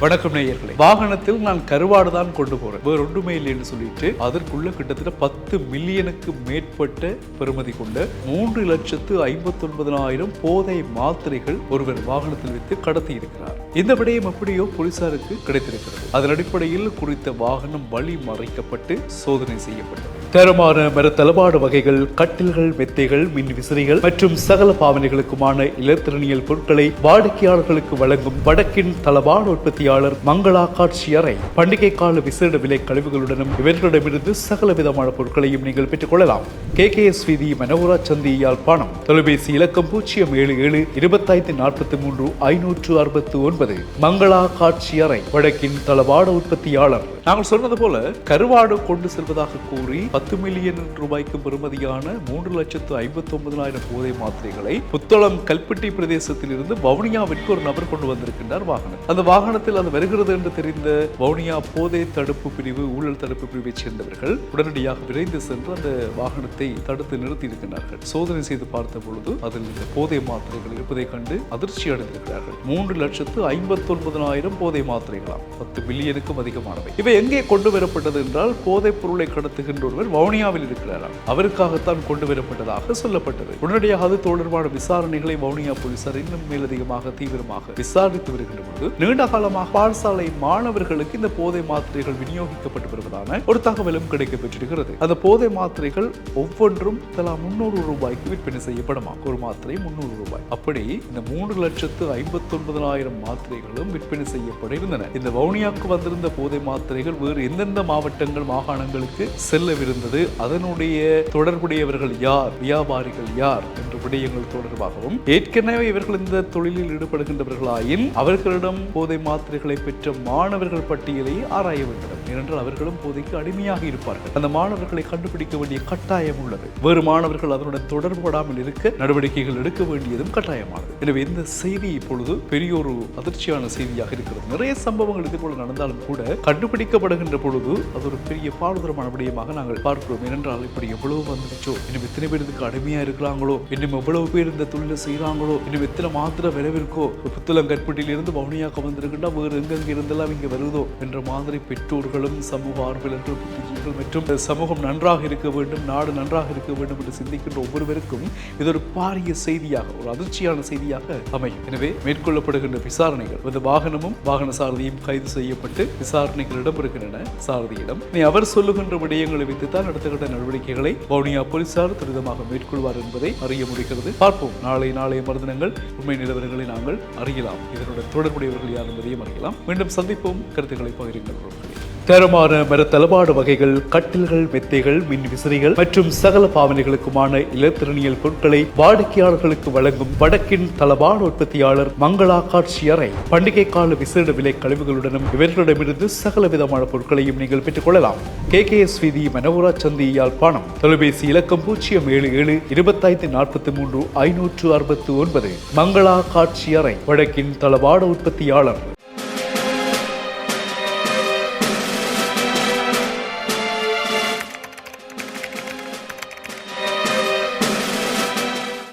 வணக்கம் நேயர்களே. வாகனத்தில் நான் கருவாடு தான் கொண்டு போறேன். வேற ஒன்றுமே இல்லைன்னு சொல்லிட்டு அதற்குள்ள கிட்டத்தட்ட பத்து மில்லியனுக்கு மேற்பட்ட பெறுமதி கொண்ட மூன்று லட்சத்து ஐம்பத்தி ஒன்பதனாயிரம் போதை மாத்திரைகள் ஒருவர் வாகனத்தில் வைத்து கடத்தி இருக்கிறார். இந்த விடயம் எப்படியோ போலீசாருக்கு கிடைத்திருக்கிறது. அதன் அடிப்படையில் குறித்த வாகனம் வழி மறைக்கப்பட்டு சோதனை செய்யப்பட்டது. தரமான மர தளபாடு வகைகள் கட்டில்கள் மெத்தைகள் மின் விசிறிகள் மற்றும் சகல பாவனைகளுக்குமான இலத்திரனியல் பொருட்களை வாடிக்கையாளர்களுக்கு வழங்கும் வடக்கின் தளபாடு உற்பத்தியாளர் மங்களா காட்சி அறை பண்டிகை கால விசேட விலை கழிவுகளுடனும் இவர்களிடமிருந்து சகல விதமான பொருட்களையும் நீங்கள் பெற்றுக் கொள்ளலாம். கே. கே. எஸ். வீதி மனோரா சந்தி யாழ்ப்பாணம். தொலைபேசி இலக்கம் பூஜ்ஜியம் ஏழு ஏழு இருபத்தைந்து நாற்பத்தி மூன்று ஐநூற்று அறுபத்து ஒன்பது. மங்களா காட்சி அறை வடக்கின் தளபாடு உற்பத்தியாளர். நாங்கள் சொன்னது போல கருவாடு கொண்டு செல்வதாக கூறி பத்து மில்லியன் ரூபாய்க்கு பெறுமதியான மூன்று லட்சத்து ஐம்பத்தி ஒன்பதாயிரம் போதை மாத்திரைகளை புத்தளம் கல்பட்டி பிரதேசத்தில் இருந்து வவுனியாவிற்கு ஒரு நபர் கொண்டு வந்திருக்கின்றார் வாகனம். அந்த வாகனத்தில் அது வருகிறது என்று தெரிந்த வவுனியா போதை தடுப்பு பிரிவு ஊழல் தடுப்பு பிரிவைச் சேர்ந்தவர்கள் உடனடியாக விரைந்து சென்று அந்த வாகனத்தை தடுத்து நிறுத்தி இருக்கின்றார்கள் சோதனை செய்து பார்த்த பொழுது அதில் இந்த போதை மாத்திரைகள் இருப்பதை கண்டு அதிர்ச்சி அடைந்திருக்கிறார்கள். மூன்று லட்சத்து ஐம்பத்தி ஒன்பதாயிரம் போதை மாத்திரைகளாம். பத்து மில்லியனுக்கும் அதிகமானவை. இவை எங்கே கொண்டு வரப்பட்டது என்றால் போதைப் பொருளை கடத்துகின்ற ஒருவர் வவுனியாவில் இருக்கிறாராம். அவருக்காகத்தான் கொண்டு வரப்பட்டதாக சொல்லப்பட்டது. உடனடியாக அது தொடர்பான விசாரணைகளை வவுனியா போலீசார் இன்னும் மேலதிகமாக தீவிரமாக விசாரித்து வருகின்ற போது நீண்ட காலமாக பாடசாலை மாணவர்களுக்கு இந்த போதை மாத்திரைகள் விநியோகிக்கப்பட்டு வருவதான ஒரு தகவலும் கிடைக்கப்பெற்றிருக்கிறது. அந்த போதை மாத்திரைகள் ஒவ்வொன்றும் தலா முன்னூறு ரூபாய்க்கு விற்பனை செய்யப்படுமா? ஒரு மாத்திரை முன்னூறு ரூபாய். அப்படி இந்த மூன்று லட்சத்து ஐம்பத்தி ஒன்பதாயிரம் மாத்திரைகளும் விற்பனை செய்யப்பட இருந்தன. இந்த வவுனியாவுக்கு வந்திருந்த போதை மாத்திரைகள் வேறு எந்தெந்த மாவட்டங்கள் மாகாணங்களுக்கு செல்லவிருந்தது இருந்தது. அதனுடைய தொடர்புடையவர்கள் யார்? வியாபாரிகள் யார்? என்ற விடயங்கள் தொடர்பாகவும் ஏற்கனவே இவர்கள் இந்த தொழிலில் ஈடுபடுகின்றவர்களாயின் அவர்களிடம் போதை மாத்திரைகளை பெற்ற மாணவர்கள் பட்டியலை ஆராய வேண்டும். ஏனென்றால் அவர்களும் போதைக்கு அடிமையாக இருப்பார்கள். அந்த மாணவர்களை கண்டுபிடிக்க வேண்டிய கட்டாயம் உள்ளது. வேறு மாணவர்கள் அதனுடன் தொடர்புபடாமல் இருக்க நடவடிக்கைகள் எடுக்க வேண்டியதும் கட்டாயமானது. எனவே இந்த செய்தி இப்பொழுது பெரிய ஒரு அதிர்ச்சியான செய்தியாக இருக்கிறது. நிறைய சம்பவங்கள் இது போல நடந்தாலும் கூட கண்டுபிடிக்கப்படுகின்ற பொழுது அது ஒரு பெரிய பாடுதரமான விடயமாக நாங்கள் பார்க்கிறோம். ஏனென்றால் இப்படி எவ்வளவு வந்துச்சோ இன்னும் எத்தனை பேர் இதுக்கு அடிமையா இருக்கிறாங்களோ இன்னும் எவ்வளவு பேர் இந்த தொழிலை செய்கிறாங்களோ இன்னும் எத்தனை மாத்திர விளைவிற்கோ புத்தளம் கற்பிட்டிலிருந்து வவுனியாக்க வந்திருக்கின்றா வேறு எங்கெங்க இருந்தெல்லாம் இங்கே வருதோ என்ற மாதிரி பெற்றோர்களும் சமூக ஆர்வலர்கள் புத்திஜீவிகள் மற்றும் சமூகம் நன்றாக இருக்க வேண்டும் நாடு நன்றாக இருக்க வேண்டும் என்று சிந்திக்கின்ற ஒவ்வொருவருக்கும் இது ஒரு பாரிய செய்தியாக ஒரு அதிர்ச்சியான செய்தியாக அமையும். எனவே மேற்கொள்ளப்படுகின்ற விசாரணைகள் இந்த வாகனமும் வாகன சாரதியும் கைது செய்யப்பட்டு விசாரணைகள் இடம்பெறுகின்றன. சாரதியிடம் நீ அவர் சொல்லுகின்ற விடயங்களை வைத்து அடுத்த எடுத்துக்கிட்ட நடவடிக்கைகளை வவுனியா போலீசார் துரிதமாக மேற்கொள்வார் என்பதை அறிய முடிகிறது. பார்ப்போம். நாளை நாளைய மருதினங்கள் உண்மை நிலவரங்களை நாங்கள் அறியலாம். இதனுடன் தொடர்புடையவர்கள் யார் என்பதையும் அறியலாம். மீண்டும் சந்திப்போம். கருத்துக்களை பகிருங்கள். தரமான மர தளபாடு வகைகள் கட்டில்கள் மெத்தைகள் மின் விசிறிகள் மற்றும் சகல பாவனைகளுக்குமான இலத்திரனியல் பொருட்களை வாடிக்கையாளர்களுக்கு வழங்கும் வடக்கின் தளபாடு உற்பத்தியாளர் மங்களா காட்சி அறை பண்டிகை கால விசேட விலை கழிவுகளுடனும் இவர்களிடமிருந்து சகல விதமான பொருட்களையும் நீங்கள் பெற்றுக் கொள்ளலாம் கே. கே. எஸ். வீதி மனோரா சந்தி யாழ்ப்பாணம் தொலைபேசி இலக்கம் பூஜ்ஜியம் ஏழு ஏழு இருபத்தைந்து நாற்பத்தி மூன்று ஐநூற்று அறுபத்து ஒன்பது. மங்களா காட்சி அறை வடக்கின் தளபாடு உற்பத்தியாளர்.